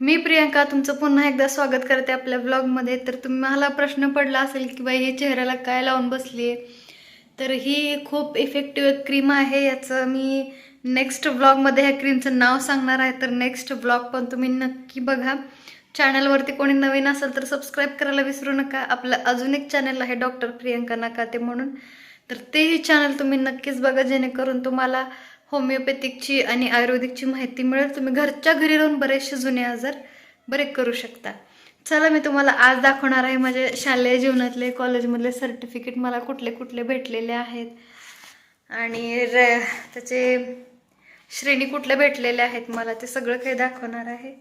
मी प्रियंका तुमचं पुन्हा एकदा स्वागत करते आपल्या ब्लॉगमध्ये तर तुम्हाला प्रश्न पडला असेल की बाई हे चेहऱ्याला काय लावून बसली आहे तर ही खूप इफेक्टिव्ह क्रीम आहे याचं मी नेक्स्ट ब्लॉगमध्ये ह्या क्रीमचं नाव सांगणार आहे. तर नेक्स्ट ब्लॉग पण तुम्ही नक्की बघा. चॅनलवरती कोणी नवीन असेल तर सबस्क्राईब करायला विसरू नका. आपलं अजून एक चॅनल आहे डॉक्टर प्रियंका नकाते म्हणून. तर तेही चॅनल तुम्ही नक्कीच बघा जेणेकरून तुम्हाला होमिओपॅथिकची आणि आयुर्वेदिकची माहिती मिळेल. तुम्ही घरच्या घरी राहून बरेचसे जुने आजार बरे करू शकता. चला मी तुम्हाला आज दाखवणार आहे माझे शालेय जीवनातले कॉलेजमधले सर्टिफिकेट. मला कुठले कुठले भेटलेले आहेत. आणि र त्याचे श्रेणी कुठल्या भेटलेल्या आहेत मला ते सगळं काही दाखवणार आहे.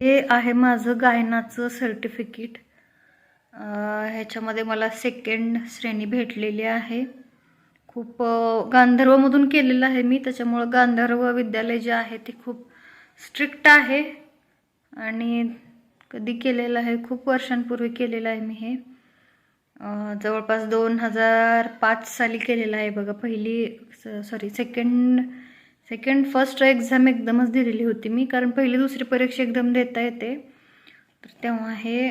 हे आहे माझं गायनाचं सर्टिफिकेट. ह्याच्यामध्ये मला सेकंड श्रेणी भेटलेली आहे. खूप गांधर्वमधून केलेलं आहे मी. त्याच्यामुळं गांधर्व विद्यालय जे आहे ते खूप स्ट्रिक्ट आहे. आणि कधी केलेलं आहे खूप वर्षांपूर्वी केलेलं आहे मी हे. जवळपास दोन हजार पाच साली केलेलं आहे बघा. पहिली sorry second second first exam एकदमच दिलेली होती मी. कारण पहिली दुसरी परीक्षा एकदम देता येते. तर तेव्हा हे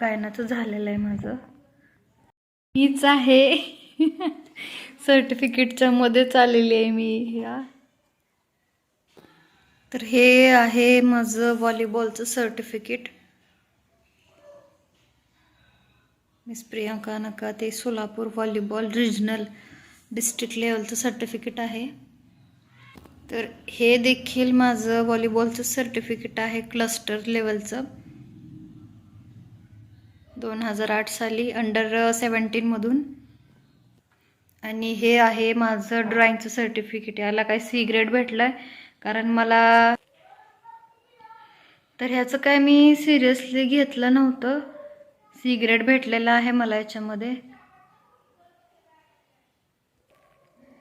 गायनाचं झालेलं आहे माझं. हीच आहे. सर्टिफिकेटच्या मध्येच आलेली आहे मी ह्या तर हे आहे माझं व्हॉलीबॉलचं सर्टिफिकेट मिस प्रियांका नका ते सोलापूर व्हॉलीबॉल रिजनल डिस्ट्रिक्ट लेवलचं सर्टिफिकेट आहे. तर हे देखील माझं व्हॉलीबॉलचं सर्टिफिकेट आहे क्लस्टर लेवलचं दोन हजार आठ साली अंडर सेवन्टीनमधून आणि हे आहे माझं ड्रॉइंगचं सर्टिफिकेट याला काय सी ग्रेड भेटलं आहे कारण मला तर ह्याचं काय मी सिरियसली घेतलं नव्हतं. सी ग्रेड भेटलेलं आहे मला याच्यामध्ये.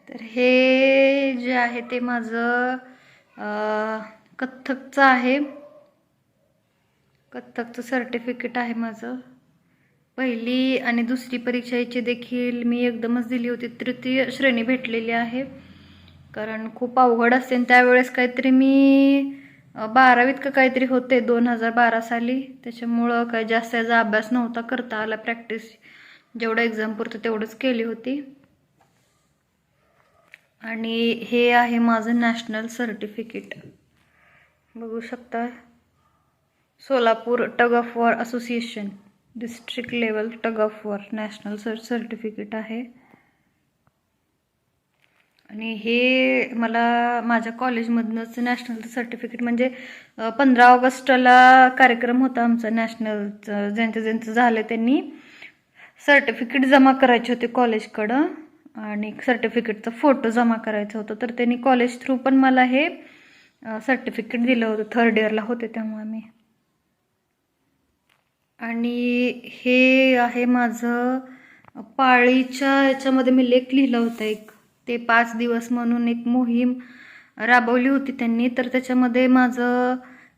तर हे जे आहे ते माझं कथ्थकचं आहे. कथ्थकचं सर्टिफिकेट आहे माझं. पहिली आणि दुसरी परीक्षेची देखील मी एकदमच दिली होती. तृतीय श्रेणी भेटलेली आहे. कारण खूप अवघड असते आणि त्यावेळेस काहीतरी मी बारावीत का काहीतरी होते दोन हजार बारा साली. त्याच्यामुळं काही जास्त याचा अभ्यास नव्हता करता आला प्रॅक्टिस जेवढं एक्झाम पुरतं तेवढंच केली होती. आणि हे आहे माझं नॅशनल सर्टिफिकेट बघू शकता. Solapur tug of war association. District level tug of war national sir certificate आहे. आणि हे मला माझ्या कॉलेजमधनंच नॅशनल सर्टिफिकेट म्हणजे पंधरा ऑगस्टला कार्यक्रम होता आमचा नॅशनलचं ज्यांचं ज्यांचं झालं त्यांनी सर्टिफिकेट जमा करायचे होते कॉलेजकडं. आणि सर्टिफिकेटचा फोटो जमा करायचा होता तर त्यांनी कॉलेज थ्रू पण मला हे सर्टिफिकेट दिलं होतं. थर्ड इयरला होते त्यामुळे मी आणि हे आहे माझं पाळीच्या याच्यामध्ये मी लेख लिहिला होता एक. ते पाच दिवस म्हणून एक मोहीम राबवली होती त्यांनी. तर त्याच्यामध्ये माझं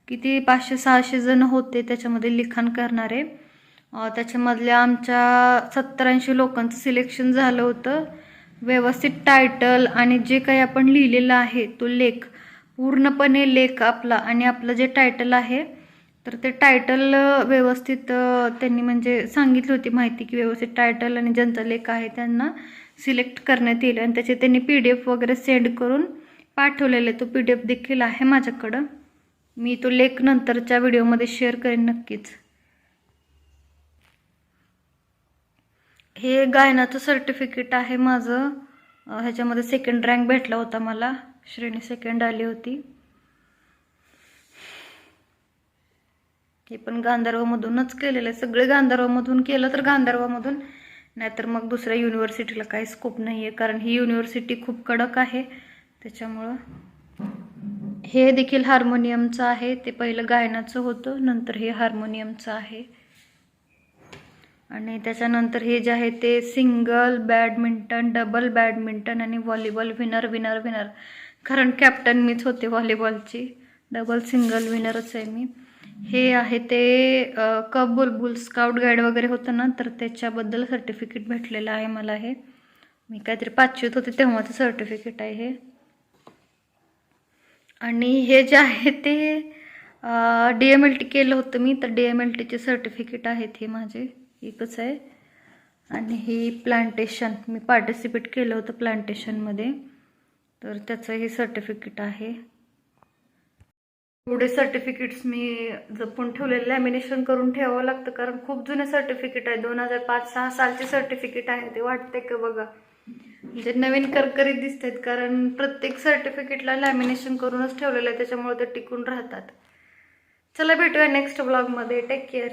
किती पाचशे सहाशे जण होते त्याच्यामध्ये लिखाण करणारे. त्याच्यामधल्या आमच्या सत्तर ऐंशी लोकांचं सिलेक्शन झालं होतं. व्यवस्थित टायटल आणि जे काही आपण लिहिलेलं आहे तो लेख पूर्णपणे लेख आपला आणि आपलं जे टायटल आहे तर ते टायटल व्यवस्थित त्यांनी म्हणजे सांगितली होती माहिती की व्यवस्थित टायटल आणि ज्यांचा लेख आहे त्यांना सिलेक्ट करण्यात येईल आणि त्याचे त्यांनी पी डी एफ वगैरे सेंड करून पाठवलेले तो पी डी एफ देखील आहे माझ्याकडं. मी तो लेख नंतरच्या व्हिडिओमध्ये शेअर करेन नक्कीच. हे गायनाचं सर्टिफिकेट आहे माझं. ह्याच्यामध्ये सेकंड रँक भेटला होता मला. श्रेणी सेकंड आली होती. हे पण गांधर्वमधूनच केलेलं आहे. सगळे गांधर्वमधून केलं तर गांधर्वामधून. नाहीतर मग दुसऱ्या युनिव्हर्सिटीला काही स्कोप नाही आहे कारण ही युनिव्हर्सिटी खूप कडक आहे. त्याच्यामुळं हे देखील हार्मोनियमचं आहे. ते पहिलं गायनाचं होतं. नंतर हे हार्मोनियमचं आहे. आणि त्याच्यानंतर हे जे आहे ते सिंगल बॅडमिंटन डबल बॅडमिंटन आणि व्हॉलीबॉल विनर विनर विनर कारण कॅप्टन मीच होते व्हॉलीबॉलची डबल सिंगल विनरच आहे मी. हे आहे ते कप बुलबुल स्काउट गाईड वगैरे होतं ना तर त्याच्याबद्दल सर्टिफिकेट भेटलेलं आहे मला हे. मी काहीतरी पाचवीत होते तेव्हाचं सर्टिफिकेट आहे हे. आणि हे जे आहे ते डी एम एल टी केलं होतं मी तर डी एम एल टीचे सर्टिफिकेट आहेत हे माझे एकच आहे. आणि ही प्लांटेशन मी पार्टिसिपेट केलं होतं प्लांटेशनमध्ये तर त्याचं हे सर्टिफिकेट आहे. एवढे सर्टिफिकेट्स मी जपून ठेवलेले लॅमिनेशन करून ठेवावं लागतं कारण खूप जुने सर्टिफिकेट आहे. दोन हजार पाच सहा सालचे सर्टिफिकेट आहे. ते वाटते का बघा? म्हणजे नवीन करकरीत दिसतात कारण प्रत्येक सर्टिफिकेटला लॅमिनेशन करूनच ठेवलेलं आहे. त्याच्यामुळे ते टिकून राहतात. चला भेटूया नेक्स्ट ब्लॉगमध्ये टेक केअर